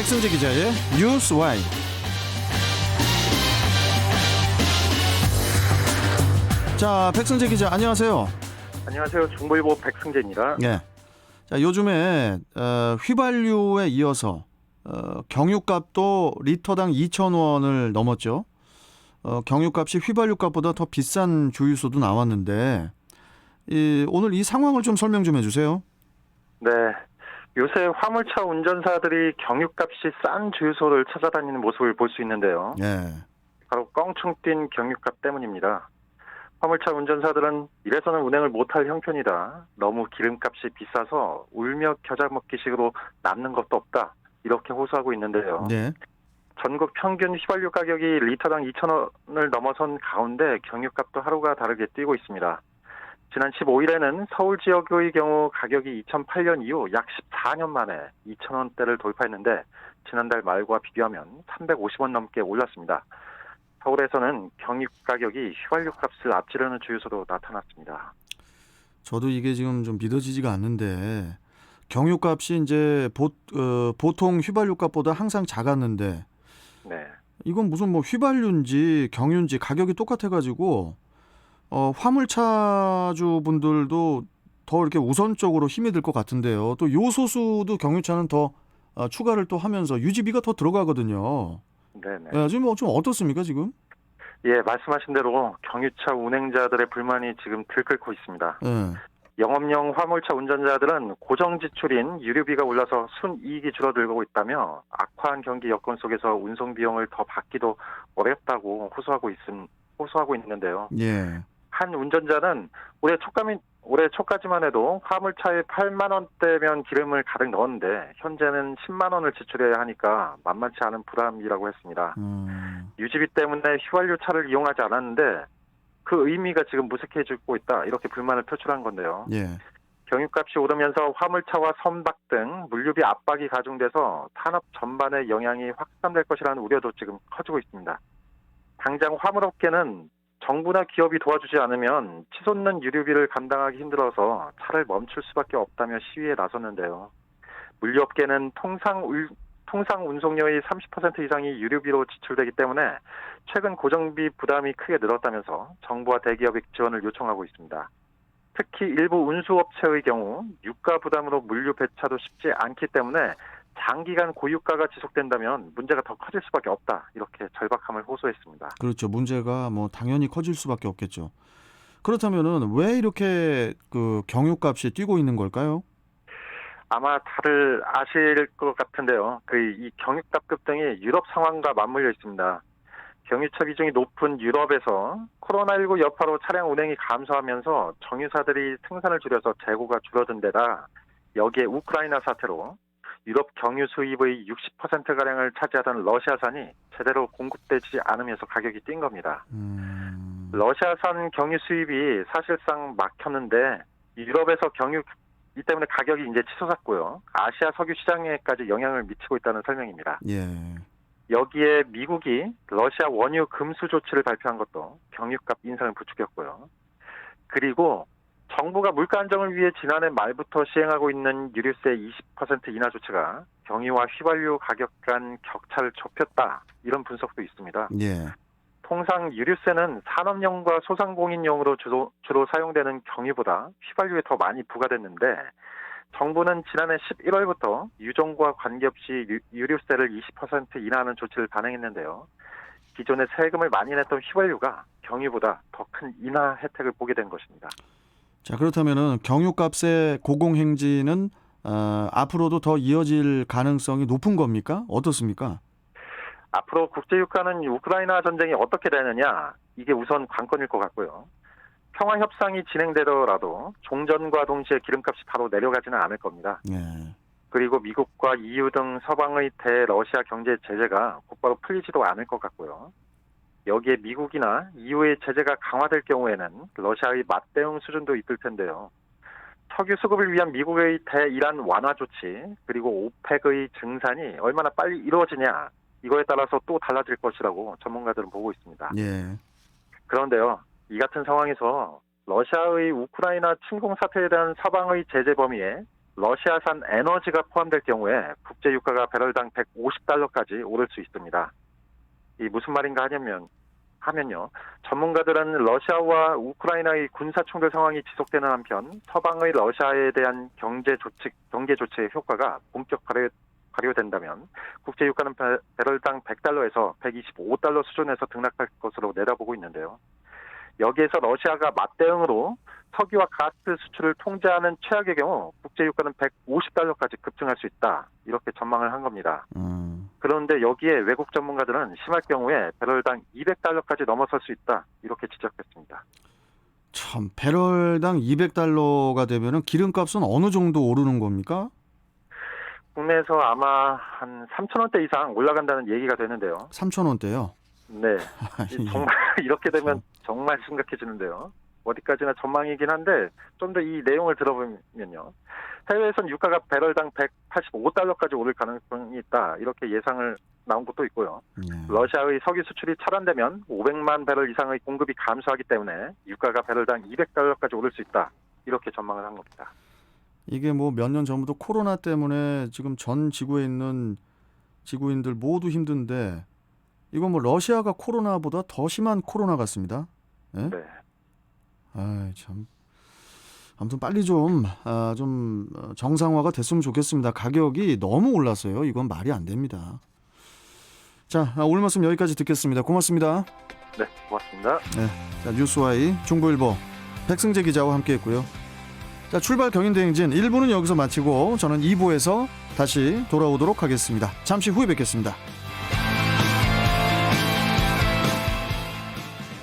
백승재 기자의 뉴스 와이. 자, 백승재 기자 안녕하세요. 안녕하세요. 중보일보 백승재입니다. 예. 자, 요즘에 어, 휘발유에 이어서 어, 경유값도 리터당 2,000원을 넘었죠. 어, 경유값이 휘발유값보다 더 비싼 주유소도 나왔는데 이, 오늘 이 상황을 좀 설명 좀 해주세요. 네. 요새 화물차 운전사들이 경유값이 싼 주유소를 찾아다니는 모습을 볼 수 있는데요. 예. 바로 껑충 뛴 경유값 때문입니다. 화물차 운전사들은 이래서는 운행을 못할 형편이다. 너무 기름값이 비싸서 울며 겨자 먹기식으로 남는 것도 없다. 이렇게 호소하고 있는데요. 네. 전국 평균 휘발유 가격이 리터당 2,000원을 넘어선 가운데 경유값도 하루가 다르게 뛰고 있습니다. 지난 15일에는 서울 지역의 경우 가격이 2008년 이후 약 14년 만에 2,000원대를 돌파했는데 지난달 말과 비교하면 350원 넘게 올랐습니다. 서울에서는 경유 가격이 휘발유 값을 앞지르는 주유소도 나타났습니다. 저도 이게 지금 좀 믿어지지가 않는데 경유 값이 이제 보, 어, 보통 휘발유 값보다 항상 작았는데 네. 이건 무슨 뭐 휘발유인지 경유인지 가격이 똑같아가지고 어, 화물차주 분들도 더 이렇게 우선적으로 힘이 들 것 같은데요. 또 요소수도 경유차는 더 어, 추가를 또 하면서 유지비가 더 들어가거든요. 네네. 예, 지금 뭐좀 어떻습니까 지금? 예, 말씀하신 대로 경유차 운행자들의 불만이 지금 들끓고 있습니다. 예. 영업용 화물차 운전자들은 고정 지출인 유류비가 올라서 순이익이 줄어들고 있다며 악화한 경기 여건 속에서 운송 비용을 더 받기도 어렵다고 호소하고 있음 호소하고 있는데요. 예. 한 운전자는 올해 초까지 올해 초까지만 해도 화물차에 8만 원대면 기름을 가득 넣었는데 현재는 10만 원을 지출해야 하니까 만만치 않은 부담이라고 했습니다. 음, 유지비 때문에 휘발유 차를 이용하지 않았는데 그 의미가 지금 무색해지고 있다 이렇게 불만을 표출한 건데요. 예. 경유값이 오르면서 화물차와 선박 등 물류비 압박이 가중돼서 산업 전반에 영향이 확산될 것이라는 우려도 지금 커지고 있습니다. 당장 화물업계는 정부나 기업이 도와주지 않으면 치솟는 유류비를 감당하기 힘들어서 차를 멈출 수밖에 없다며 시위에 나섰는데요. 물류업계는 통상 울- 통상 운송료의 30% 이상이 유류비로 지출되기 때문에 최근 고정비 부담이 크게 늘었다면서 정부와 대기업의 지원을 요청하고 있습니다. 특히 일부 운수업체의 경우 유가 부담으로 물류 배차도 쉽지 않기 때문에 장기간 고유가가 지속된다면 문제가 더 커질 수밖에 없다 이렇게 절박함을 호소했습니다. 그렇죠. 문제가 뭐 당연히 커질 수밖에 없겠죠. 그렇다면은 왜 이렇게 그 경유값이 뛰고 있는 걸까요? 아마 다들 아실 것 같은데요. 그 이 경유값 급등이 유럽 상황과 맞물려 있습니다. 경유차 비중이 높은 유럽에서 코로나19 여파로 차량 운행이 감소하면서 정유사들이 생산을 줄여서 재고가 줄어든 데다 여기에 우크라이나 사태로 유럽 경유 수입의 60%가량을 차지하던 러시아산이 제대로 공급되지 않으면서 가격이 뛴 겁니다. 음, 러시아산 경유 수입이 사실상 막혔는데 유럽에서 경유 이 때문에 가격이 이제 치솟았고요. 아시아 석유 시장에까지 영향을 미치고 있다는 설명입니다. 예. 여기에 미국이 러시아 원유 금수 조치를 발표한 것도 경유값 인상을 부추겼고요. 그리고 정부가 물가 안정을 위해 지난해 말부터 시행하고 있는 유류세 20% 인하 조치가 경유와 휘발유 가격 간 격차를 좁혔다. 이런 분석도 있습니다. 예. 통상 유류세는 산업용과 소상공인용으로 주로, 주로 사용되는 경유보다 휘발유에 더 많이 부과됐는데 정부는 지난해 11월부터 유종과 관계없이 유- 유류세를 20% 인하하는 조치를 단행했는데요. 기존에 세금을 많이 냈던 휘발유가 경유보다 더 큰 인하 혜택을 보게 된 것입니다. 자 그렇다면은 경유값의 고공행진은 어, 앞으로도 더 이어질 가능성이 높은 겁니까? 어떻습니까? 앞으로 국제유가는 우크라이나 전쟁이 어떻게 되느냐 이게 우선 관건일 것 같고요. 평화 협상이 진행되더라도 종전과 동시에 기름값이 바로 내려가지는 않을 겁니다. 예. 그리고 미국과 EU 등 서방의 대러시아 경제 제재가 곧바로 풀리지도 않을 것 같고요. 여기에 미국이나 EU의 제재가 강화될 경우에는 러시아의 맞대응 수준도 있을 텐데요. 석유 수급을 위한 미국의 대이란 완화 조치 그리고 오펙의 증산이 얼마나 빨리 이루어지냐 이거에 따라서 또 달라질 것이라고 전문가들은 보고 있습니다. 예. 그런데요, 이 같은 상황에서 러시아의 우크라이나 침공 사태에 대한 서방의 제재 범위에 러시아산 에너지가 포함될 경우에 국제 유가가 배럴당 150달러까지 오를 수 있습니다. 이 무슨 말인가 하냐면 하면요. 전문가들은 러시아와 우크라이나의 군사 충돌 상황이 지속되는 한편 서방의 러시아에 대한 경제 조치 경계 조치의 효과가 본격 발효 발효된다면 국제 유가는 배- 배럴당 100달러에서 125달러 수준에서 등락할 것으로 내다보고 있는데요. 여기에서 러시아가 맞대응으로 석유와 가스 수출을 통제하는 최악의 경우 국제 유가는 150달러까지 급증할 수 있다. 이렇게 전망을 한 겁니다. 음, 그런데 여기에 외국 전문가들은 심할 경우에 배럴당 200달러까지 넘어설 수 있다. 이렇게 지적했습니다. 참 배럴당 200달러가 되면은 기름값은 어느 정도 오르는 겁니까? 국내에서 아마 한 3천 원대 이상 올라간다는 얘기가 되는데요. 3천 원대요. 네. 이 정말 이렇게 되면 정말 심각해지는데요. 어디까지나 전망이긴 한데 좀 더 이 내용을 들어보면요. 해외에선 유가가 배럴당 185달러까지 오를 가능성이 있다. 이렇게 예상을 나온 것도 있고요. 예. 러시아의 석유 수출이 차단되면 500만 배럴 이상의 공급이 감소하기 때문에 유가가 배럴당 200달러까지 오를 수 있다. 이렇게 전망을 한 겁니다. 이게 뭐 몇 년 전부터 코로나 때문에 지금 전 지구에 있는 지구인들 모두 힘든데 이건 뭐 러시아가 코로나보다 더 심한 코로나 같습니다. 네. 아, 참. 아무튼 빨리 좀, 아, 좀 어, 정상화가 됐으면 좋겠습니다. 가격이 너무 올랐어요. 이건 말이 안 됩니다. 자, 아, 오늘 말씀 여기까지 듣겠습니다. 고맙습니다. 네, 고맙습니다. 자, 뉴스와이 중부일보 백승재 기자와 함께했고요. 자, 출발 경인대행진 1부는 여기서 마치고 저는 2부에서 다시 돌아오도록 하겠습니다. 잠시 후에 뵙겠습니다.